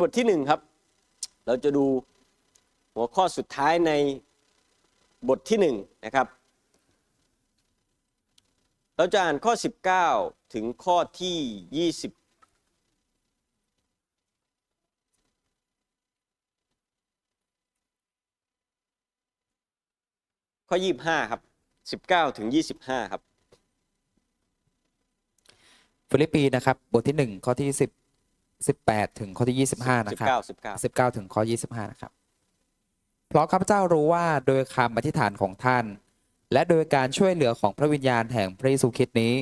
บทที่หนึ่งครับ เราจะดูหัวข้อสุดท้ายในบทที่หนึ่งนะครับ เราจะอ่านข้อ 19 ถึงข้อที่ 20ข้อ 25 ครับ 19 ถึง 25 ครับ ฟิลิปปีนะครับ บทที่หนึ่งข้อที่สิ บสิบแปดถึงข้อที่ยี่สิบห้านะครับ 19 19สิบเก้าถึงข้อยี่สิบห้านะครับ เพราะข้าพเจ้ารู้ว่าโดยคำอธิษฐานของท่าน และโดยการช่วยเหลือของพระวิญญาณแห่งพระเยซูคริสต์นี้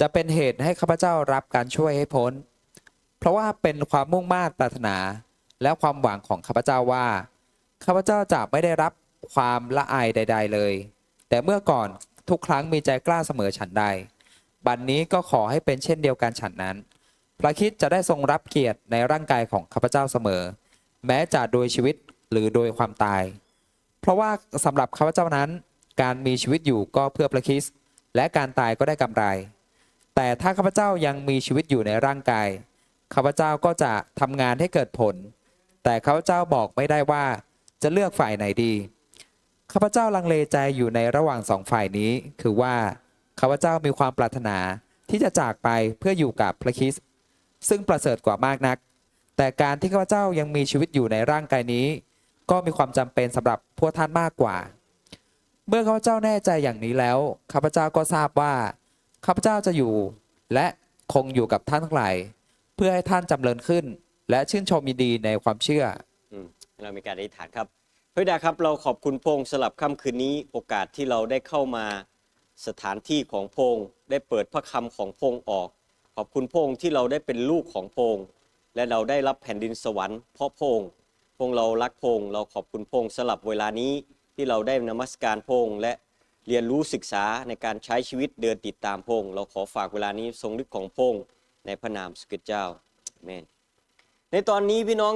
จะเป็นเหตุให้ข้าพเจ้ารับการช่วยให้พ้น เพราะว่าเป็นความมุ่งมา่ปรารถนา และความหวังของข้าพเจ้าว่าข้าพเจ้าจะไม่ได้รับความละอายใด ๆ เลย แต่เมื่อก่อนทุกครั้งมีใจกล้าเสมอฉันใด บัดนนี้ก็ขอให้เป็นเช่นเดียวกันฉันนั้น พระคิดจะได้ทรงรับเกียรติในร่างกายของข้าพเจ้าเสมอ แม้จะโดยชีวิตหรือโดยความตาย เพราะว่าสำหรับข้าพเจ้านั้น การมีชีวิตอยู่ก็เพื่อพระคริสต์และการตายก็ได้กำไร แต่ถ้าข้าพเจ้ายังมีชีวิตอยู่ในร่างกายข้าพเจ้าก็จะทำงานให้เกิดผล แต่ข้าพเจ้าบอกไม่ได้ว่าจะเลือกฝ่ายไหนดีข้าพเจ้าลังเลใจอยู่ในระหว่างสองฝ่ายนี้ คือว่าข้าพเจ้ามีความปรารถนาที่จะจากไปเพื่ออยู่กับพระคริสต์ ซึ่งประเสริฐกว่ามากนัก แต่การที่ข้าพเจ้ายังมีชีวิตอยู่ในร่างกายนี้ ก็มีความจำเป็นสำหรับพวกท่านมากกว่า เมื่อข้าพเจ้าแน่ใจอย่างนี้แล้วข้าพเจ้าก็ทราบว่าข้าพเจ้าจะอยู่ และคงอยู่กับท่านทั้งหลายเพื่อให้ท่านจำเริญขึ้น และชื่นชมยินดีในความเชื่ออเรามีการอธิษฐานครับพระดาครับเราขอบคุณพงค์สลับค่ำคืนนี้โอกาสที่เราได้เข้ามาสถานที่ของพงค์ได้เปิดพระคำของพงค์ออก อบคุณพระองค์ที่เราได้เป็นลูกของพระองค์และเราได้รับแผ่นดินสวรรค์เพราะพระองค์พระองค์เรารักพระองค์เราขอบคุณพระองค์สลับเวลานี้ที่เราได้นมัสการพระองค์และเรียนรู้ศึกษาในการใช้ชีวิตเดินติดตามพระองค์เราขอฝากเวลานี้ทรงฤทธิ์ของพระองค์ในพระนามสกิดเจ้าเมนในตอนนี้พี่น้อง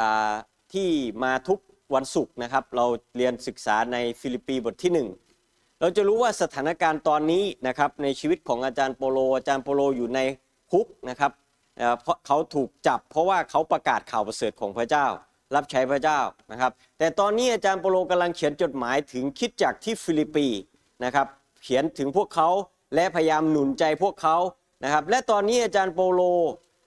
อที่มาทุกวันศุกร์นะครับ เราเรียนศึกษาในฟิลิปปีบทที่หนึ่งเราจะรู้ว่าสถานการณ์ตอนนี้นะครับในชีวิตของอาจารย์โปโลอาจารย์โปโลอยู่ใน คุกนะครับเพราะเขาถูกจับ เพราะว่าเขาประกาศข่าวประเสริฐของพระเจ้า รับใช้พระเจ้านะครับ แต่ตอนนี้อาจารย์โปโลกำลังเขียนจดหมายถึงคิดจักที่ฟิลิปปีนะครับเขียนถึงพวกเขาและพยายามหนุนใจพวกเขานะครับ และตอนนี้อาจารย์โปโล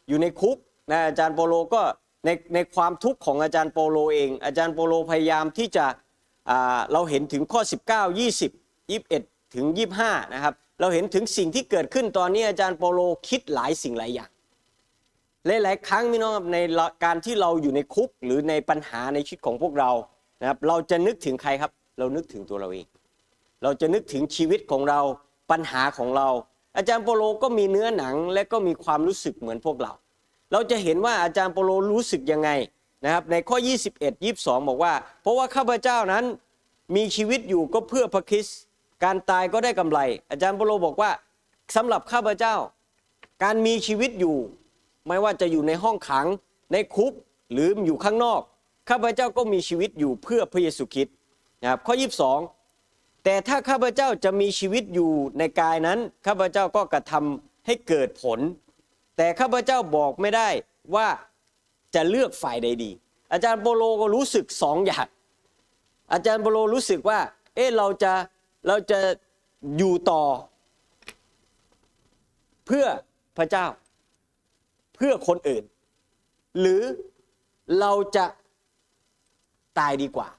อยู่ในคุกนะอาจารย์โปโลก็ในในความทุกข์ของอาจารย์โปโลเอง อาจารย์โปโลพยายามที่จะเราเห็นถึงข้อ 19 20 21 ถึง 25 นะครับ เราเห็นถึงสิ่งที่เกิดขึ้นตอนนี้อาจารย์โปโลคิดหลายสิ่งหลายอย่างหลายๆครั้งพี่น้องในการที่เราอยู่ในคุกหรือในปัญหาในชีวิตของพวกเรานะครับเราจะนึกถึงใครครับ เรานึกถึงตัวเราเอง เราจะนึกถึงชีวิตของเราปัญหาของเรา อาจารย์โปโลก็มีเนื้อหนังและก็มีความรู้สึกเหมือนพวกเรา เราจะเห็นว่าอาจารย์โปโลรู้สึกยังไงนะครับในข้อ 21 22 บอกว่า เพราะว่าข้าพเจ้านั้นมีชีวิตอยู่ก็เพื่อพระคริสต์ การตายก็ได้กำไร อาจารย์โปโลบอกว่าสำหรับข้าพเจ้า การมีชีวิตอยู่ ไม่ว่าจะอยู่ในห้องขัง ในคุกหรืออยู่ข้างนอก ข้าพเจ้าก็มีชีวิตอยู่เพื่อพระเยซูคริสต์นะครับข้อ 22 แต่ถ้าข้าพเจ้าจะมีชีวิตอยู่ในกายนั้น ข้าพเจ้าก็กระทำให้เกิดผล แต่ข้าพเจ้าบอกไม่ได้ว่าจะเลือกฝ่ายใดดี อาจารย์โปโลก็รู้สึกสองอย่างอาจารย์โปโลรู้สึกว่าเอ๊ะเราจะ เราจะอยู่ต่อ เพื่อพระเจ้า เพื่อคนอื่น หรือเราจะตายดีกว่า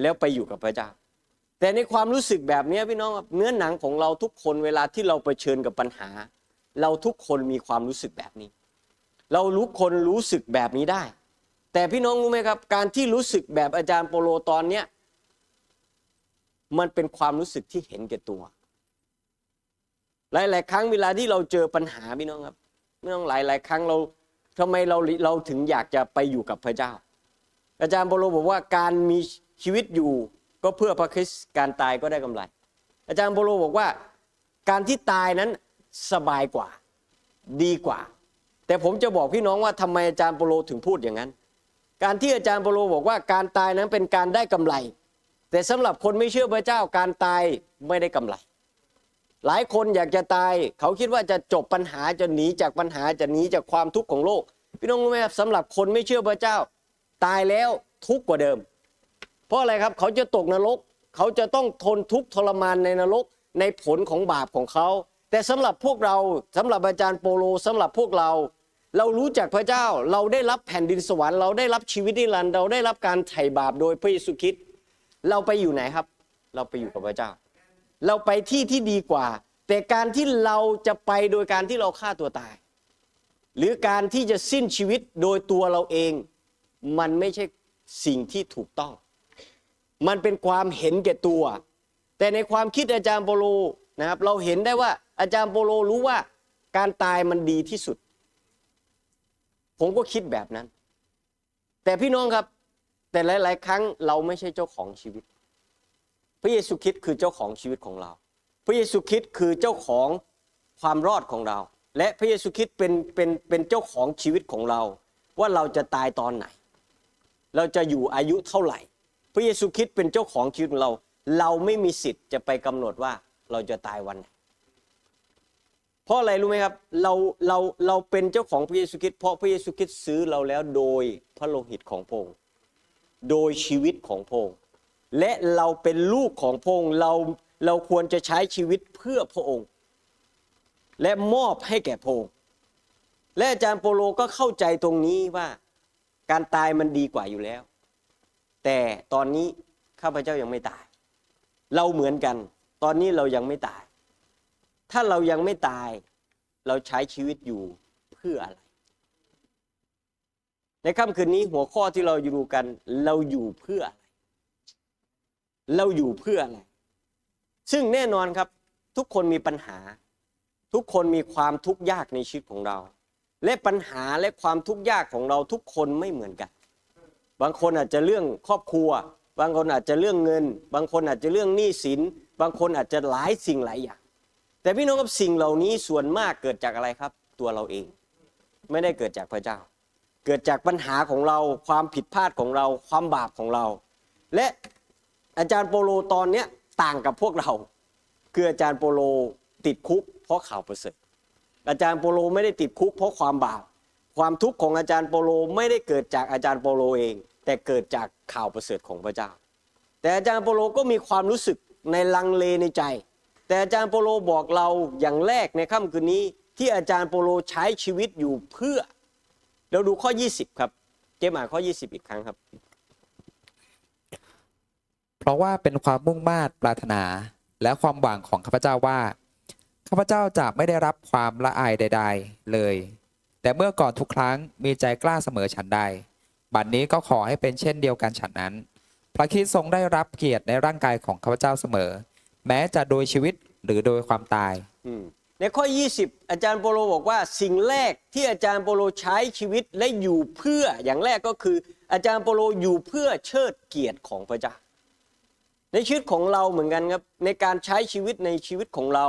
แล้วไปอยู่กับพระเจ้า แต่ในความรู้สึกแบบนี้พี่น้องเนื้อหนังของเราทุกคนเวลาที่เราเผชิญกับปัญหา เราทุกคนมีความรู้สึกแบบนี้ เรารู้คนรู้สึกแบบนี้ได้ แต่พี่น้องรู้ไหมครับ การที่รู้สึกแบบอาจารย์โปโลตอนเนี้ย มันเป็นความรู้สึกที่เห็นแก่ตัว หลาย ๆ ครั้งเวลาที่เราเจอปัญหาพี่น้องครับพี่น้องหลาย ๆ ครั้งเราทำไมเราเราถึงอยากจะไปอยู่กับพระเจ้า อาจารย์โปโลบอกว่าการมีชีวิตอยู่ก็เพื่อพระคริสต์การตายก็ได้กำไร อาจารย์โปโลบอกว่าการที่ตายนั้นสบายกว่าดีกว่า แต่ผมจะบอกพี่น้องว่าทำไมอาจารย์โปโลถึงพูดอย่างนั้น การที่อาจารย์โปโลบอกว่าการตายนั้นเป็นการได้กำไร แต่สำหรับคนไม่เชื่อพระเจ้าการตายไม่ได้กำไร หลายคนอยากจะตาย เขาคิดว่าจะจบปัญหาจะหนีจากปัญหาจะหนีจากความทุกข์ของโลก พี่น้องรู้ไหมครับสำหรับคนไม่เชื่อพระเจ้า ตายแล้วทุกข์กว่าเดิม เพราะอะไรครับเขาจะตกนรก เขาจะต้องทนทุกข์ทรมานในนรกในผลของบาปของเขา แต่สำหรับพวกเราสำหรับอาจารย์โปโลสำหรับพวกเรา เรารู้จักพระเจ้าเราได้รับแผ่นดินสวรรค์เราได้รับชีวิตนิรันดร์เราได้รับการไถ่บาปโดยพระเยซูคริสต์ เราไปอยู่ไหนครับ เราไปอยู่กับพระเจ้า เราไปที่ที่ดีกว่า แต่การที่เราจะไปโดยการที่เราฆ่าตัวตาย หรือการที่จะสิ้นชีวิตโดยตัวเราเอง มันไม่ใช่สิ่งที่ถูกต้อง มันเป็นความเห็นแก่ตัว แต่ในความคิดอาจารย์โปโลนะครับ เราเห็นได้ว่าอาจารย์โปโลรู้ว่าการตายมันดีที่สุด ผมก็คิดแบบนั้น แต่พี่น้องครับ แต่หลาย ๆ ครั้งเราไม่ใช่เจ้าของชีวิต พระเยซูคริสต์คือเจ้าของชีวิตของเรา พระเยซูคริสต์คือเจ้าของความรอดของเรา และพระเยซูคริสต์เป็นเป็นเป็นเจ้าของชีวิตของเรา ว่าเราจะตายตอนไหน เราจะอยู่อายุเท่าไหร่ พระเยซูคริสต์เป็นเจ้าของชีวิตของเรา เราไม่มีสิทธิ์จะไปกำหนดว่าเราจะตายวันไหนเพราะอะไรรู้ไหมครับเราเราเราเป็นเจ้าของพระเยซูคริสต์เพราะพระเยซูคริสต์ซื้อเราแล้วโดยพระโลหิตของพระองค์ โดยชีวิตของพระองค์และเราเป็นลูกของพระองค์เราเราควรจะใช้ชีวิตเพื่อพระองค์ และมอบให้แก่พระองค์และอาจารย์โปโลก็เข้าใจตรงนี้ว่าการตายมันดีกว่าอยู่แล้ว แต่ตอนนี้ข้าพเจ้ายังไม่ตาย เราเหมือนกัน ตอนนี้เรายังไม่ตาย ถ้าเรายังไม่ตาย เราใช้ชีวิตอยู่เพื่ออะไร ในค่ำคืนนี้หัวข้อที่เราอยู่ดูกัน เราอยู่เพื่ออะไรเราอยู่เพื่ออะไรซึ่งแน่นอนครับ ทุกคนมีปัญหา ทุกคนมีความทุกข์ยากในชีวิตของเรา และปัญหาและความทุกข์ยากของเราทุกคนไม่เหมือนกัน บางคนอาจจะเรื่องครอบครัว บางคนอาจจะเรื่องเงิน บางคนอาจจะเรื่องหนี้สิน บางคนอาจจะหลายสิ่งหลายอย่าง แต่พี่น้องครับสิ่งเหล่านี้ส่วนมากเกิดจากอะไรครับ ตัวเราเอง ไม่ได้เกิดจากพระเจ้า เกิดจากปัญหาของเราความผิดพลาดของเราความบาปของเรา และอาจารย์โปโลตอนเนี้ยต่างกับพวกเรา คืออาจารย์โปโลติดคุก เพราะข่าวประเสริฐอาจารย์โปโลไม่ได้ติดคุก เพราะความบาปความทุกข์ของอาจารย์โปโลไม่ได้เกิดจากอาจารย์โปโลเอง แต่เกิดจากข่าวประเสริฐของพระเจ้า แต่อาจารย์โปโลก็มีความรู้สึกในลังเลในใจ แต่อาจารย์โปโลบอกเราอย่างแรกในค่ำคืนนี้ที่อาจารย์โปโลใช้ชีวิตอยู่เพื่อ เราดูข้อ 20 ครับ เจ๊หมานข้อ 20 อีกครั้งครับ เพราะว่าเป็นความมุ่งมา่ปรารถนาและความหวังของข้าพเจ้าว่าข้าพเจ้าจะไม่ได้รับความละอายใด ๆ เลย แต่เมื่อก่อนทุกครั้งมีใจกล้าเสมอฉันใด บัดนนี้ก็ขอให้เป็นเช่นเดียวกันฉันนั้น พระคริสต์ทรงได้รับเกียรติในร่างกายของข้าพเจ้าเสมอ แม้จะโดยชีวิตหรือโดยความตายอืม ในข้อ 20 อาจารย์โปโลบอกว่าสิ่งแรกที่อาจารย์โปโลใช้ชีวิตและอยู่เพื่ออย่างแรกก็คือ อาจารย์โปโลอยู่เพื่อเชิดเกียรติของพระเจ้า ในชีวิตของเราเหมือนกันครับในการใช้ชีวิตในชีวิตของเรา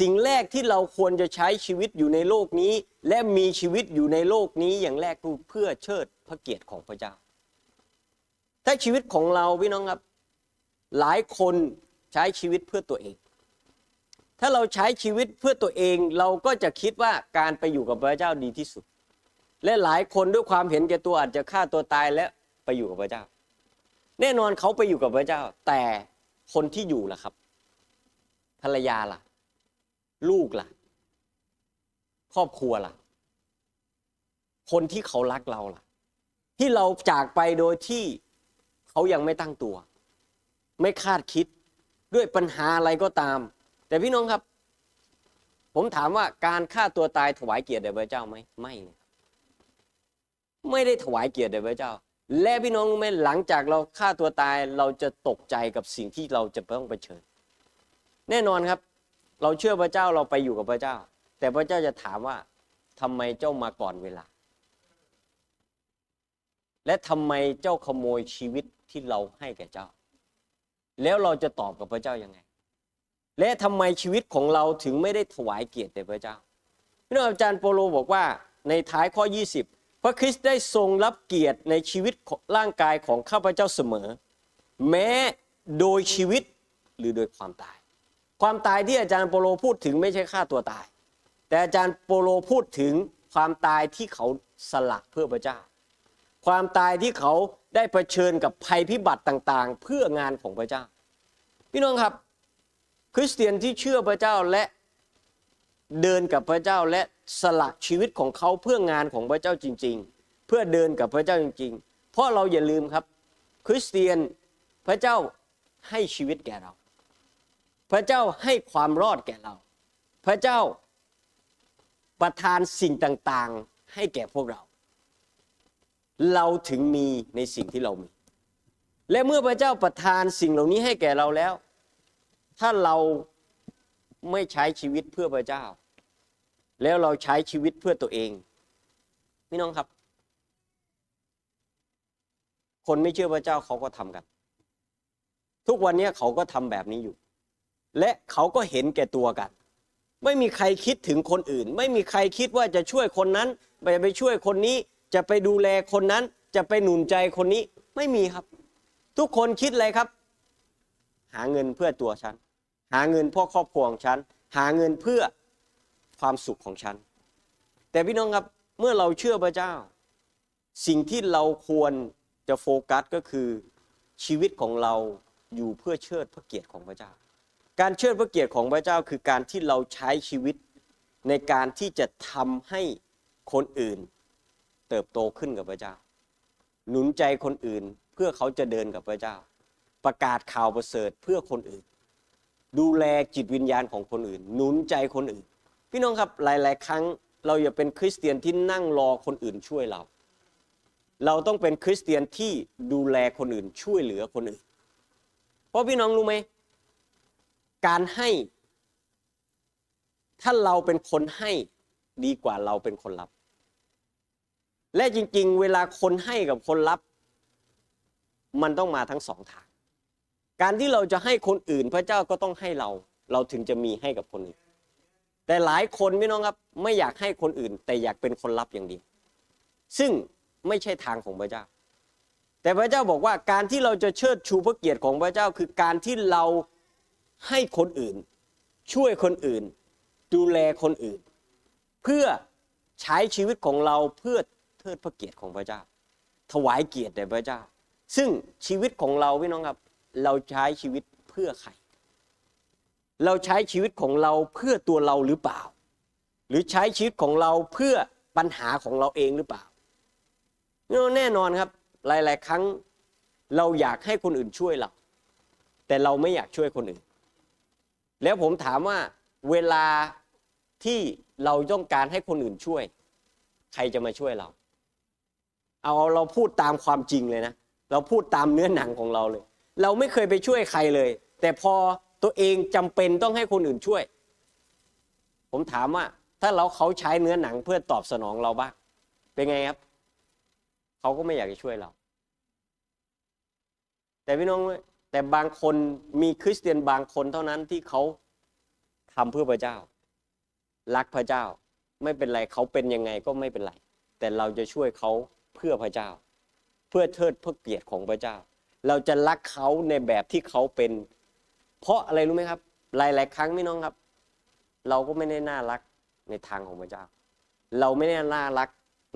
สิ่งแรกที่เราควรจะใช้ชีวิตอยู่ในโลกนี้ และมีชีวิตอยู่ในโลกนี้อย่างแรกคือเพื่อเชิดพระเกียรติของพระเจ้า ถ้าชีวิตของเราพี่น้องครับหลายคนใช้ชีวิตเพื่อตัวเอง ถ้าเราใช้ชีวิตเพื่อตัวเองเราก็จะคิดว่าการไปอยู่กับพระเจ้าดีที่สุด และหลายคนด้วยความเห็นแก่ตัวอาจจะฆ่าตัวตายและไปอยู่กับพระเจ้า แน่นอนเขาไปอยู่กับพระเจ้า แต่คนที่อยู่ล่ะครับ ภรรยาล่ะ ลูกล่ะ ครอบครัวล่ะ คนที่เขารักเราล่ะ ที่เราจากไปโดยที่เขายังไม่ตั้งตัว ไม่คาดคิดด้วยปัญหาอะไรก็ตาม แต่พี่น้องครับ ผมถามว่าการฆ่าตัวตายถวายเกียรติแด่พระเจ้าไหมไม่เลยครับไม่ได้ถวายเกียรติแด่พระเจ้า และพี่น้องรู้ไหมหลังจากเราฆ่าตัวตายเราจะตกใจกับสิ่งที่เราจะต้องเผชิญ แน่นอนครับ เราเชื่อพระเจ้าเราไปอยู่กับพระเจ้า แต่พระเจ้าจะถามว่าทำไมเจ้ามาก่อนเวลา และทำไมเจ้าขโมยชีวิตที่เราให้แก่เจ้า แล้วเราจะตอบกับพระเจ้ายังไง และทำไมชีวิตของเราถึงไม่ได้ถวายเกียรติแด่พระเจ้าพี่น้องอาจารย์โปโลบอกว่าในท้ายข้อ 20 พระคริสต์ได้ทรงรับเกียรติในชีวิตของร่างกายของข้าพเจ้าเสมอ แม้โดยชีวิตหรือโดยความตาย ความตายที่อาจารย์โปโลพูดถึงไม่ใช่ฆ่าตัวตาย แต่อาจารย์โปโลพูดถึงความตายที่เขาสละเพื่อพระเจ้า ความตายที่เขาได้เผชิญกับภัยพิบัติต่างๆ เพื่องานของพระเจ้า พี่น้องครับ คริสเตียนที่เชื่อพระเจ้าและเดินกับพระเจ้าและสละชีวิตของเขาเพื่องานของพระเจ้าจริง ๆ เพื่อเดินกับพระเจ้าจริง ๆ เพราะเราอย่าลืมครับ คริสเตียนพระเจ้าให้ชีวิตแก่เรา พระเจ้าให้ความรอดแก่เรา พระเจ้าประทานสิ่งต่างๆให้แก่พวกเรา เราถึงมีในสิ่งที่เรามี และเมื่อพระเจ้าประทานสิ่งเหล่านี้ให้แก่เราแล้ว ถ้าเราไม่ใช้ชีวิตเพื่อพระเจ้า แล้วเราใช้ชีวิตเพื่อตัวเองพี่น้องครับ คนไม่เชื่อพระเจ้าเขาก็ทำกัน ทุกวันนี้เขาก็ทำแบบนี้อยู่ และเขาก็เห็นแก่ตัวกัน ไม่มีใครคิดถึงคนอื่น ไม่มีใครคิดว่าจะช่วยคนนั้นไปไปช่วยคนนี้ จะไปดูแลคนนั้น จะไปหนุนใจคนนี้ไม่มีครับ ทุกคนคิดอะไรครับ หาเงินเพื่อตัวฉัน หาเงินเพื่อครอบครัวของฉัน หาเงินเพื่อความสุขของฉัน แต่พี่น้องครับเมื่อเราเชื่อพระเจ้า สิ่งที่เราควรจะโฟกัสก็คือชีวิตของเราอยู่เพื่อเชิดพระเกียรติของพระเจ้า การเชิดพระเกียรติของพระเจ้าคือการที่เราใช้ชีวิตในการที่จะทำให้คนอื่น เติบโตขึ้นกับพระเจ้า หนุนใจคนอื่นเพื่อเขาจะเดินกับพระเจ้า ประกาศข่าวประเสริฐเพื่อคนอื่น ดูแลจิตวิญญาณของคนอื่น หนุนใจคนอื่น พี่น้องครับหลาย ๆ ครั้งเราอย่าเป็นคริสเตียนที่นั่งรอคนอื่นช่วยเรา เราต้องเป็นคริสเตียนที่ดูแลคนอื่นช่วยเหลือคนอื่น เพราะพี่น้องรู้ไหมการให้ถ้าเราเป็นคนให้ดีกว่าเราเป็นคนรับ และจริง ๆ เวลาคนให้กับคนรับ มันต้องมาทั้งสองทาง การที่เราจะให้คนอื่นพระเจ้าก็ต้องให้เรา เราถึงจะมีให้กับคนอื่น แต่หลายคนพี่น้องครับไม่อยากให้คนอื่น แต่อยากเป็นคนรับอย่างเดียวซึ่งไม่ใช่ทางของพระเจ้า แต่พระเจ้าบอกว่าการที่เราจะเชิดชูพระเกียรติของพระเจ้าคือการที่เราให้คนอื่น ช่วยคนอื่น ดูแลคนอื่น เพื่อใช้ชีวิตของเราเพื่อเทิดพระเกียรติของพระเจ้า ถวายเกียรติแด่พระเจ้า ซึ่งชีวิตของเราพี่น้องครับ เราใช้ชีวิตเพื่อใคร เราใช้ชีวิตของเราเพื่อตัวเราหรือเปล่า หรือใช้ชีวิตของเราเพื่อปัญหาของเราเองหรือเปล่าแน่นอนครับ หลาย ๆ ครั้งเราอยากให้คนอื่นช่วยเรา แต่เราไม่อยากช่วยคนอื่น แล้วผมถามว่าเวลาที่เราต้องการให้คนอื่นช่วย ใครจะมาช่วยเรา เอาเราพูดตามความจริงเลยนะ เราพูดตามเนื้อหนังของเราเลย เราไม่เคยไปช่วยใครเลย แต่พอตัวเองจำเป็นต้องให้คนอื่นช่วย ผมถามว่า ถ้าเราเขาใช้เนื้อหนังเพื่อตอบสนองเราบ้างเป็นไงครับ เขาก็ไม่อยากจะช่วยเรา แต่พี่น้องแต่บางคนมีคริสเตียนบางคนเท่านั้นที่เขาทำเพื่อพระเจ้า รักพระเจ้า ไม่เป็นไรเขาเป็นยังไงก็ไม่เป็นไร แต่เราจะช่วยเขาเพื่อพระเจ้า เพื่อเทิดพระเกียรติของพระเจ้า เราจะรักเขาในแบบที่เขาเป็น เพราะอะไรรู้ไหมครับ หลาย ๆ ครั้งพี่น้องครับ เราก็ไม่ได้น่ารักในทางของพระเจ้า เราไม่ได้น่ารัก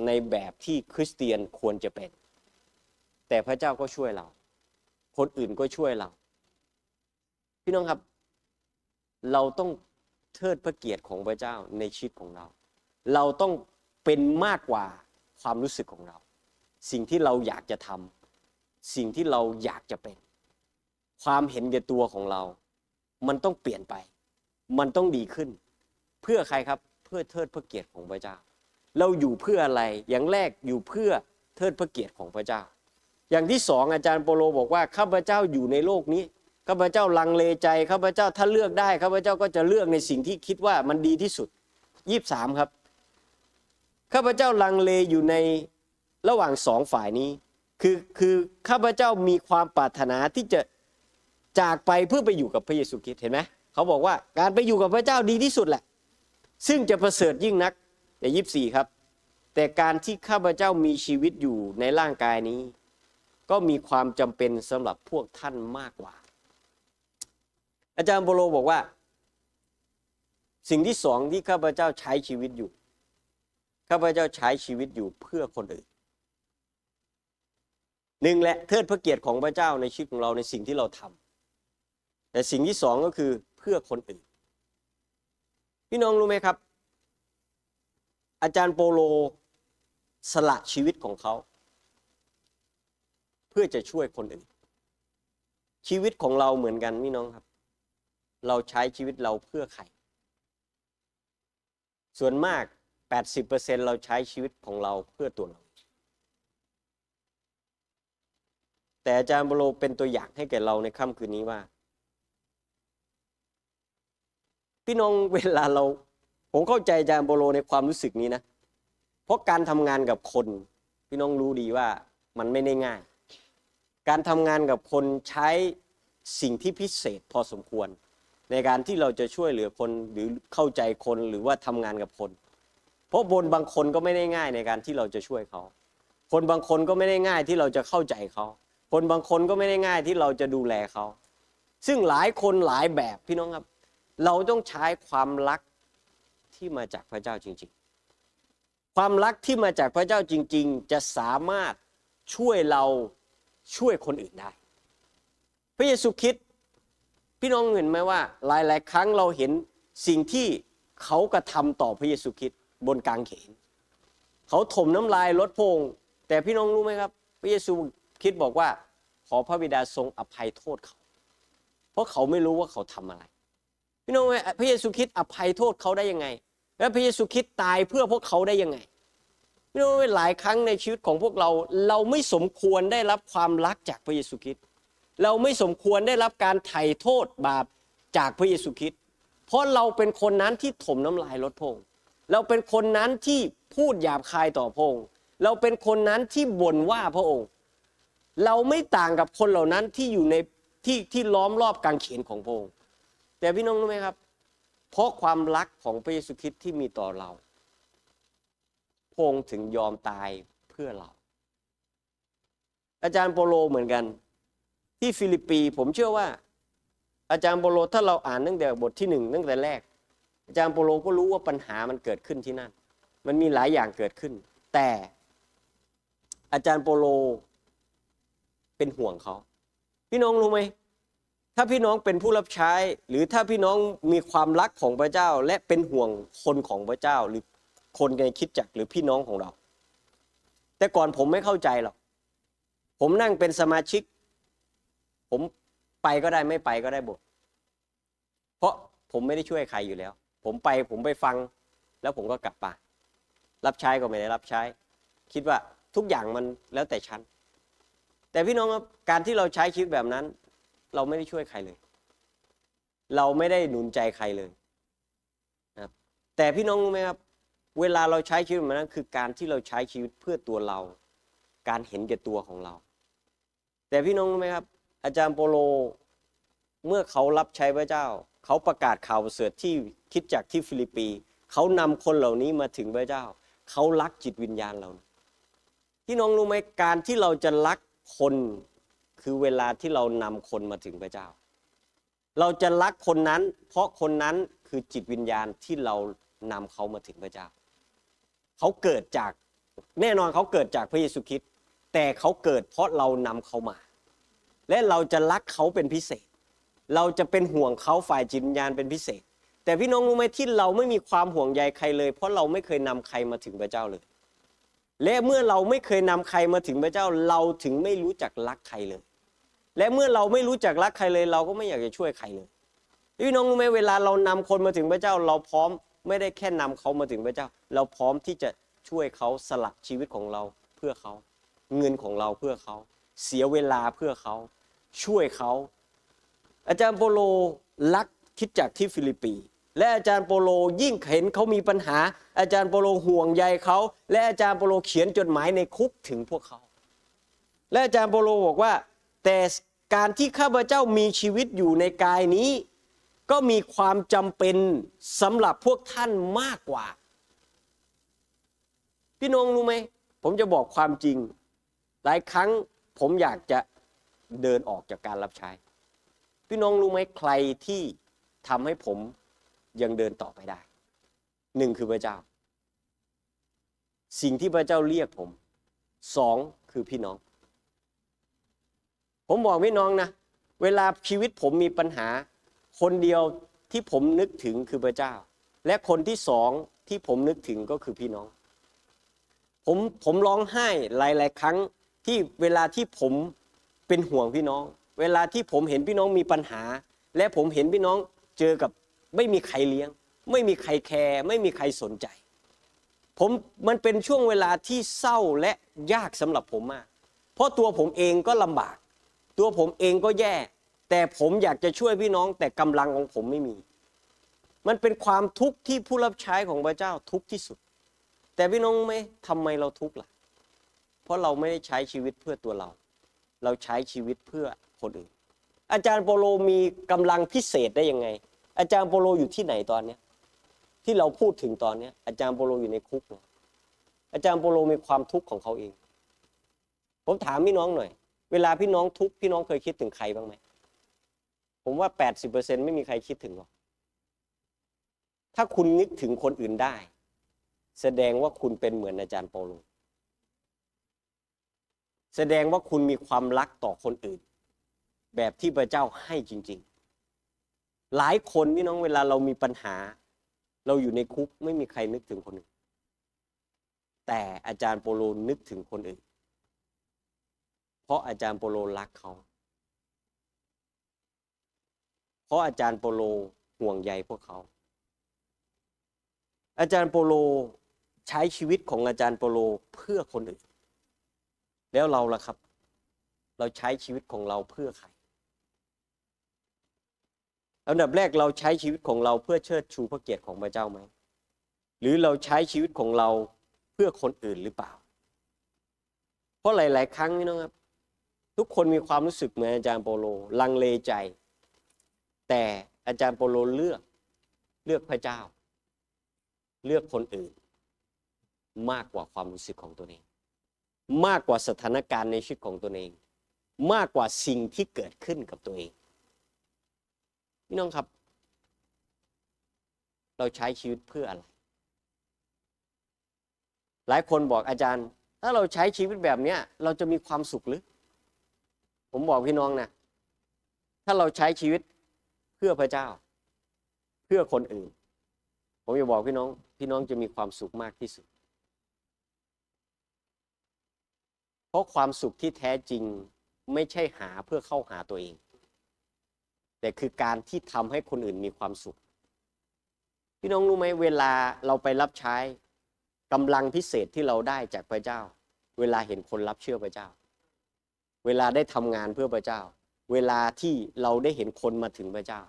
ในแบบที่คริสเตียนควรจะเป็น แต่พระเจ้าก็ช่วยเรา คนอื่นก็ช่วยเรา พี่น้องครับ เราต้องเทิดพระเกียรติของพระเจ้าในชีวิตของเรา เราต้องเป็นมากกว่าความรู้สึกของเรา สิ่งที่เราอยากจะทำ สิ่งที่เราอยากจะเป็น ความเห็นแก่ตัวของเรา มันต้องเปลี่ยนไป มันต้องดีขึ้น เพื่อใครครับเพื่อเทิดพระเกียรติของพระเจ้า เราอยู่เพื่ออะไรอย่างแรกอยู่เพื่อเทิดพระเกียรติของพระเจ้า อย่างที่สองอาจารย์โปโลบอกว่าข้าพเจ้าอยู่ในโลกนี้ข้าพเจ้าลังเลใจข้าพเจ้าถ้าเลือกได้ข้าพเจ้าก็จะเลือกในสิ่งที่คิดว่ามันดีที่สุดยี่สามครับข้าพเจ้าลังเลอยู่ในระหว่างสองฝ่ายนี้ คือคือข้าพเจ้ามีความปรารถนาที่จะจากไปเพื่อไปอยู่กับพระเยซูคริสต์เห็นไหมเขาบอกว่าการไปอยู่กับพระเจ้าดีที่สุดแหละ ซึ่งจะประเสริฐยิ่งนักแต่ยี่สี่ครับ แต่การที่ข้าพเจ้ามีชีวิตอยู่ในร่างกายนี้ ก็มีความจำเป็นสำหรับพวกท่านมากกว่า อาจารย์โบโลบอกว่า สิ่งที่สองที่ข้าพเจ้าใช้ชีวิตอยู่ข้าพเจ้าใช้ชีวิตอยู่เพื่อคนอื่น หนึ่งแหละเทิดพระเกียรติของพระเจ้าในชีวิตของเราในสิ่งที่เราทำแต่สิ่งที่สองก็คือเพื่อคนอื่น พี่น้องรู้ไหมครับ อาจารย์โปโลสละชีวิตของเขา เพื่อจะช่วยคนอื่น ชีวิตของเราเหมือนกันพี่น้องครับ เราใช้ชีวิตเราเพื่อใครส่วนมาก 80%เราใช้ชีวิตของเราเพื่อตัวเรา แต่อาจารย์โปโลเป็นตัวอย่างให้แก่เราในค่ำคืนนี้ว่า พี่น้องเวลาเรา ผมเข้าใจอาจารย์โปโลในความรู้สึกนี้นะ เพราะการทำงานกับคน พี่น้องรู้ดีว่ามันไม่ได้ง่าย การทำงานกับคนใช้สิ่งที่พิเศษพอสมควร ในการที่เราจะช่วยเหลือคนหรือเข้าใจคนหรือว่าทำงานกับคน เพราะบนบางคนก็ไม่ได้ง่ายในการที่เราจะช่วยเขา คนบางคนก็ไม่ได้ง่ายที่เราจะเข้าใจเขา คนบางคนก็ไม่ได้ง่ายที่เราจะดูแลเขา ซึ่งหลายคนหลายแบบพี่น้องครับ เราต้องใช้ความรักที่มาจากพระเจ้าจริง ๆ ความรักที่มาจากพระเจ้าจริง ๆ จะสามารถช่วยเราช่วยคนอื่นได้ พระเยซูคริสต์พี่น้องเห็นไหมว่า หลาย ๆ ครั้งเราเห็นสิ่งที่เขากระทำต่อพระเยซูคริสต์บนกางเขน เขาถมน้ำลายลดพง แต่พี่น้องรู้ไหมครับ พระเยซู คิดบอกว่า ขอพระบิดาทรงอภัยโทษเขา เพราะเขาไม่รู้ว่าเขาทำอะไร พี่น้องว่าพระเยซูคริดอภัยโทษเขาได้ยังไง และพระเยซูคริดตายเพื่อพวกเขาได้ยังไงพี่น้องหลายครั้งในชีวิตของพวกเราเราไม่สมควรได้รับความรักจากพระเยซูคริดเราไม่สมควรได้รับการไถ่โทษบาปจากพระเยซูคริดเพราะเราเป็นคนนั้นที่ถมน้ำลายลดพงเราเป็นคนนั้นที่พูดหยาบคายต่อพระองค์เราเป็นคนนั้นที่บ่นว่าพระองค์ เราไม่ต่างกับคนเหล่านั้นที่อยู่ในที่ที่ล้อมรอบกางเขนของพระองค์แต่พี่น้องรู้ไหมครับ เพราะความรักของพระเยซูคริสต์ที่มีต่อเราพระองค์ถึงยอมตายเพื่อเรา อาจารย์โปโลเหมือนกัน ที่ฟิลิปปีผมเชื่อว่า อาจารย์โปโลถ้าเราอ่านตั้งแต่บทที่หนึ่งตั้งแต่แรก อาจารย์โปโลก็รู้ว่าปัญหามันเกิดขึ้นที่นั่น มันมีหลายอย่างเกิดขึ้น แต่อาจารย์โปโล เป็นห่วงเขา พี่น้องรู้ไหมถ้าพี่น้องเป็นผู้รับใช้ หรือถ้าพี่น้องมีความรักของพระเจ้า และเป็นห่วงคนของพระเจ้า หรือคนในคิดจักหรือพี่น้องของเรา แต่ก่อนผมไม่เข้าใจหรอกผมนั่งเป็นสมาชิก ผมไปก็ได้ไม่ไปก็ได้บทเพราะผมไม่ได้ช่วยใครอยู่แล้ว ผมไปผมไปฟัง แล้วผมก็กลับมารับใช้ก็ไม่ได้รับใช้ คิดว่าทุกอย่างมันแล้วแต่ฉัน แต่พี่น้องครับการที่เราใช้ชีวิตแบบนั้น เราไม่ได้ช่วยใครเลย เราไม่ได้หนุนใจใครเลยนะครับแต่พี่น้องรู้ไหมครับ เวลาเราใช้ชีวิตแบบนั้นคือการที่เราใช้ชีวิตเพื่อตัวเรา การเห็นแก่ตัวของเรา แต่พี่น้องรู้ไหมครับ อาจารย์โปโลเมื่อเขารับใช้พระเจ้า เขาประกาศข่าวประเสริฐที่คิดจากที่ฟิลิปปีเขานำคนเหล่านี้มาถึงพระเจ้า เขารักจิตวิญญาณเรา พี่น้องรู้ไหมการที่เราจะรัก คนคือเวลาที่เรานำคนมาถึงพระเจ้า เราจะรักคนนั้น เพราะคนนั้นคือจิตวิญญาณที่เรานำเขามาถึงพระเจ้า เขาเกิดจากแน่นอนเขาเกิดจากพระเยซูคริสต์แต่เขาเกิดเพราะเรานำเขามา และเราจะรักเขาเป็นพิเศษ เราจะเป็นห่วงเขาฝ่ายจิตวิญญาณเป็นพิเศษ แต่พี่น้องรู้ไหมที่เราไม่มีความห่วงใยใครเลย เพราะเราไม่เคยนำใครมาถึงพระเจ้าเลย และเมื่อเราไม่เคยนำใครมาถึงพระเจ้าเราถึงไม่รู้จักรักใครเลย และเมื่อเราไม่รู้จักรักใครเลย เราก็ไม่อยากจะช่วยใครเลยพี่น้องรู้ไหมเวลาเรานำคนมาถึงพระเจ้า เราพร้อมไม่ได้แค่นำเขามาถึงพระเจ้า เราพร้อมที่จะช่วยเขาสละชีวิตของเราเพื่อเขาเงินของเราเพื่อเขา เสียเวลาเพื่อเขาช่วยเขา อาจารย์โปโลรักคิดจากที่ฟิลิปปี และอาจารย์โปโลยิ่งเห็นเขามีปัญหา อาจารย์โปโลห่วงใยเขาและอาจารย์โปโลเขียนจดหมายในคุกถึงพวกเขา และอาจารย์โปโลบอกว่า แต่การที่ข้าพเจ้ามีชีวิตอยู่ในกายนี้ ก็มีความจำเป็นสำหรับพวกท่านมากกว่า พี่น้องรู้ไหมผมจะบอกความจริง หลายครั้งผมอยากจะเดินออกจากการรับใช้ พี่น้องรู้ไหมใครที่ทำให้ผม ยังเดินต่อไปได้หนึ่งคือพระเจ้า สิ่งที่พระเจ้าเรียกผมสองคือพี่น้อง ผมบอกพี่น้องนะ เวลาชีวิตผมมีปัญหา คนเดียวที่ผมนึกถึงคือพระเจ้า และคนที่สองที่ผมนึกถึงก็คือพี่น้อง ผมผมร้องไห้หลาย ๆ ครั้งที่เวลาที่ผมเป็นห่วงพี่น้อง เวลาที่ผมเห็นพี่น้องมีปัญหา และผมเห็นพี่น้องเจอกับ ไม่มีใครเลี้ยง ไม่มีใครแคร์ไม่มีใครสนใจ ผมมันเป็นช่วงเวลาที่เศร้าและยากสำหรับผมมาก เพราะตัวผมเองก็ลำบาก ตัวผมเองก็แย่ แต่ผมอยากจะช่วยพี่น้องแต่กำลังของผมไม่มี มันเป็นความทุกข์ที่ผู้รับใช้ของพระเจ้าทุกข์ที่สุด แต่พี่น้องไหมทำไมเราทุกข์ล่ะ เพราะเราไม่ได้ใช้ชีวิตเพื่อตัวเรา เราใช้ชีวิตเพื่อคนอื่นอาจารย์โปโลมีกำลังพิเศษได้ยังไง อาจารย์โปโลอยู่ที่ไหนตอนเนี้ยที่เราพูดถึงตอนเนี้ยอาจารย์โปโลอยู่ในคุกนะอาจารย์โปโลมีความทุกข์ของเขาเอง ผมถามพี่น้องหน่อย เวลาพี่น้องทุกข์พี่น้องเคยคิดถึงใครบ้างไหมผมว่า 80%ไม่มีใครคิดถึงหรอกถ้าคุณนึกถึงคนอื่นได้ แสดงว่าคุณเป็นเหมือนอาจารย์เปโลแสดงว่าคุณมีความรักต่อคนอื่น แบบที่พระเจ้าให้จริงๆ หลายคนพี่น้องเวลาเรามีปัญหา เราอยู่ในคุกไม่มีใครนึกถึงคนอื่น แต่อาจารย์โปโลนึกถึงคนอื่น เพราะอาจารย์โปโลรักเขา เพราะอาจารย์โปโลห่วงใยพวกเขา อาจารย์โปโลใช้ชีวิตของอาจารย์โปโลเพื่อคนอื่น แล้วเราล่ะครับ เราใช้ชีวิตของเราเพื่อใคร อันดับแรกเราใช้ชีวิตของเราเพื่อเชิดชูพระเกียรติของพระเจ้าไหม หรือเราใช้ชีวิตของเราเพื่อคนอื่นหรือเปล่า เพราะหลาย ๆ ครั้งนี่นะครับ ทุกคนมีความรู้สึกเหมือนอาจารย์โปโลลังเลใจ แต่อาจารย์โปโลเลือกเลือกพระเจ้า เลือกคนอื่น มากกว่าความรู้สึกของตัวเอง มากกว่าสถานการณ์ในชีวิตของตัวเอง มากกว่าสิ่งที่เกิดขึ้นกับตัวเอง พี่น้องครับ เราใช้ชีวิตเพื่ออะไร หลายคนบอกอาจารย์ ถ้าเราใช้ชีวิตแบบเนี้ย เราจะมีความสุขหรือ ผมบอกพี่น้องนะถ้าเราใช้ชีวิตเพื่อพระเจ้า เพื่อคนอื่น ผมจะบอกพี่น้อง พี่น้องจะมีความสุขมากที่สุด เพราะความสุขที่แท้จริงไม่ใช่หาเพื่อเข้าหาตัวเอง แต่คือการที่ทำให้คนอื่นมีความสุข พี่น้องรู้ไหมเวลาเราไปรับใช้กำลังพิเศษที่เราได้จากพระเจ้า เวลาเห็นคนรับเชื่อพระเจ้า เวลาได้ทำงานเพื่อพระเจ้า เวลาที่เราได้เห็นคนมาถึงพระเจ้า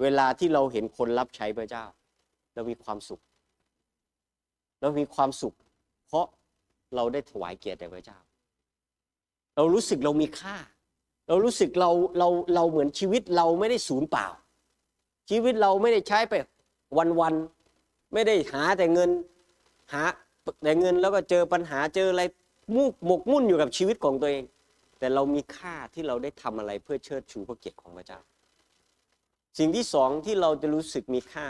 เวลาที่เราเห็นคนรับใช้พระเจ้า เรามีความสุข เรามีความสุข เพราะเราได้ถวายเกียรติแด่พระเจ้า เรารู้สึกเรามีค่า เรารู้สึกเราเราเราเหมือนชีวิตเราไม่ได้สูญเปล่า ชีวิตเราไม่ได้ใช้ไปวันๆไม่ได้หาแต่เงินหาแต่เงินแล้วก็เจอปัญหาเจออะไรมุกหมกมุ่นอยู่กับชีวิตของตัวเอง แต่เรามีค่าที่เราได้ทำอะไรเพื่อเชิดชูพระเกียรติของพระเจ้า สิ่งที่สองที่เราจะรู้สึกมีค่า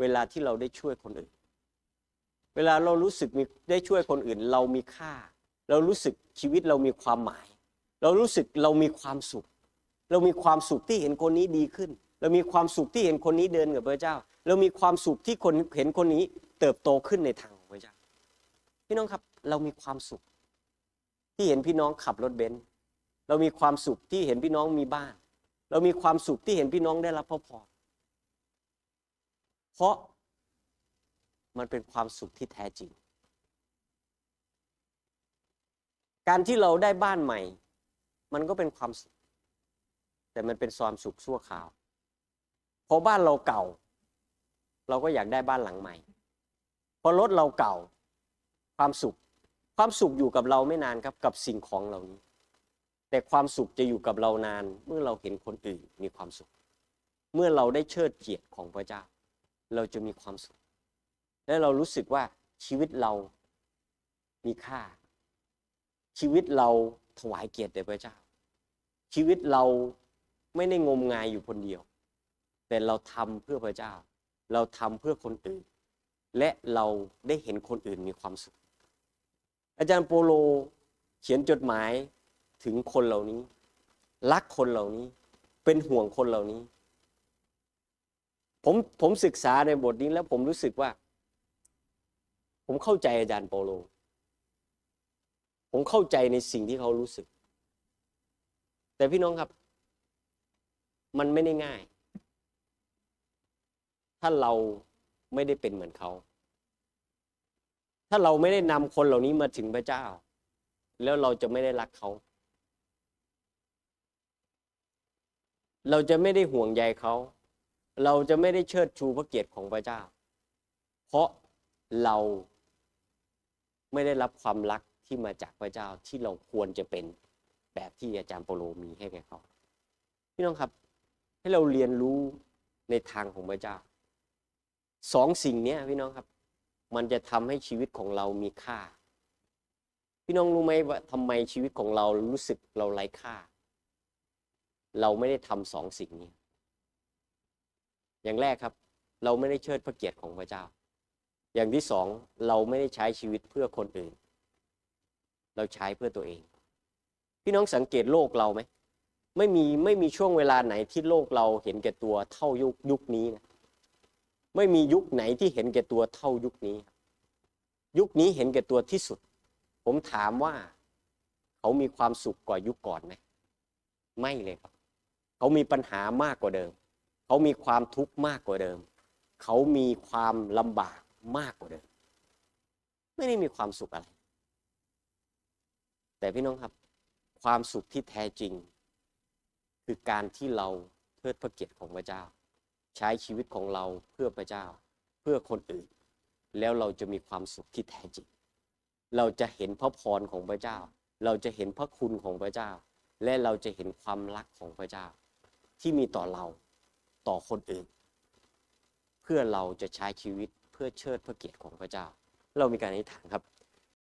เวลาที่เราได้ช่วยคนอื่น เวลาเรารู้สึกมีได้ช่วยคนอื่น เรามีค่า เรารู้สึกชีวิตเรามีความหมาย เรารู้สึกเรามีความสุข เรามีความสุขที่เห็นคนนี้ดีขึ้น เรามีความสุขที่เห็นคนนี้เดินกับพระเจ้า เรามีความสุขที่คนเห็นคนนี้เติบโตขึ้นในทางของพระเจ้า พี่น้องครับเรามีความสุข ที่เห็นพี่น้องขับรถเบนซ์เรามีความสุขที่เห็นพี่น้องมีบ้าน เรามีความสุขที่เห็นพี่น้องได้รับพระพรเพราะมันเป็นความสุขที่แท้จริง การที่เราได้บ้านใหม่ มันก็เป็นความสุข แต่มันเป็นความสุขชั่วคราว พอบ้านเราเก่า เราก็อยากได้บ้านหลังใหม่ พอรถเราเก่า ความสุข ความสุขอยู่กับเราไม่นานครับกับสิ่งของเหล่านี้ แต่ความสุขจะอยู่กับเรานาน เมื่อเราเห็นคนอื่นมีความสุข เมื่อเราได้เชิดเกียรติของพระเจ้า เราจะมีความสุข และเรารู้สึกว่าชีวิตเรามีค่า ชีวิตเรา ถวายเกียรติแด่พระเจ้า ชีวิตเราไม่ได้งมงายอยู่คนเดียว แต่เราทำเพื่อพระเจ้า เราทำเพื่อคนอื่น และเราได้เห็นคนอื่นมีความสุข อาจารย์โปโลเขียนจดหมายถึงคนเหล่านี้ รักคนเหล่านี้เป็นห่วงคนเหล่านี้ ผมผมศึกษาในบทนี้แล้วผมรู้สึกว่า ผมเข้าใจอาจารย์โปโล ผมเข้าใจในสิ่งที่เขารู้สึก แต่พี่น้องครับ มันไม่ได้ง่าย ถ้าเราไม่ได้เป็นเหมือนเขา ถ้าเราไม่ได้นำคนเหล่านี้มาถึงพระเจ้า แล้วเราจะไม่ได้รักเขา เราจะไม่ได้ห่วงใยเขา เราจะไม่ได้เชิดชูพระเกียรติของพระเจ้า เพราะเราไม่ได้รับความรัก ที่มาจากพระเจ้าที่เราควรจะเป็นแบบที่อาจารย์เปโลมีให้แก่เขาพี่น้องครับ ให้เราเรียนรู้ในทางของพระเจ้าสองสิ่งนี้พี่น้องครับ มันจะทำให้ชีวิตของเรามีค่า พี่น้องรู้ไหมว่าทำไมชีวิตของเรารู้สึกเราไร้ค่า เราไม่ได้ทำสองสิ่งนี้ อย่างแรกครับ เราไม่ได้เชิดพระเกียรติของพระเจ้า อย่างที่สองเราไม่ได้ใช้ชีวิตเพื่อคนอื่น เราใช้เพื่อตัวเอง พี่น้องสังเกตโลกเราไหมไม่มีไม่มีช่วงเวลาไหนที่โลกเราเห็นแก่ตัวเท่ายุคยุคนี้นะไม่มียุคไหนที่เห็นแก่ตัวเท่ายุคนี้ ยุคนี้เห็นแก่ตัวที่สุด ผมถามว่า เขามีความสุขกว่ายุคก่อนไหมไม่เลยครับ เขามีปัญหามากกว่าเดิม เขามีความทุกข์มากกว่าเดิม เขามีความลำบากมากกว่าเดิม ไม่ได้มีความสุขอะไร แต่พี่น้องครับ ความสุขที่แท้จริง คือการที่เราเทิดพระเกียรติของพระเจ้า ใช้ชีวิตของเราเพื่อพระเจ้า เพื่อคนอื่น แล้วเราจะมีความสุขที่แท้จริง เราจะเห็นพระพรของพระเจ้า เราจะเห็นพระคุณของพระเจ้า และเราจะเห็นความรักของพระเจ้า ที่มีต่อเราต่อคนอื่น เพื่อเราจะใช้ชีวิตเพื่อเชิดพระเกียรติของพระเจ้า เรามีการอธิษฐานครับ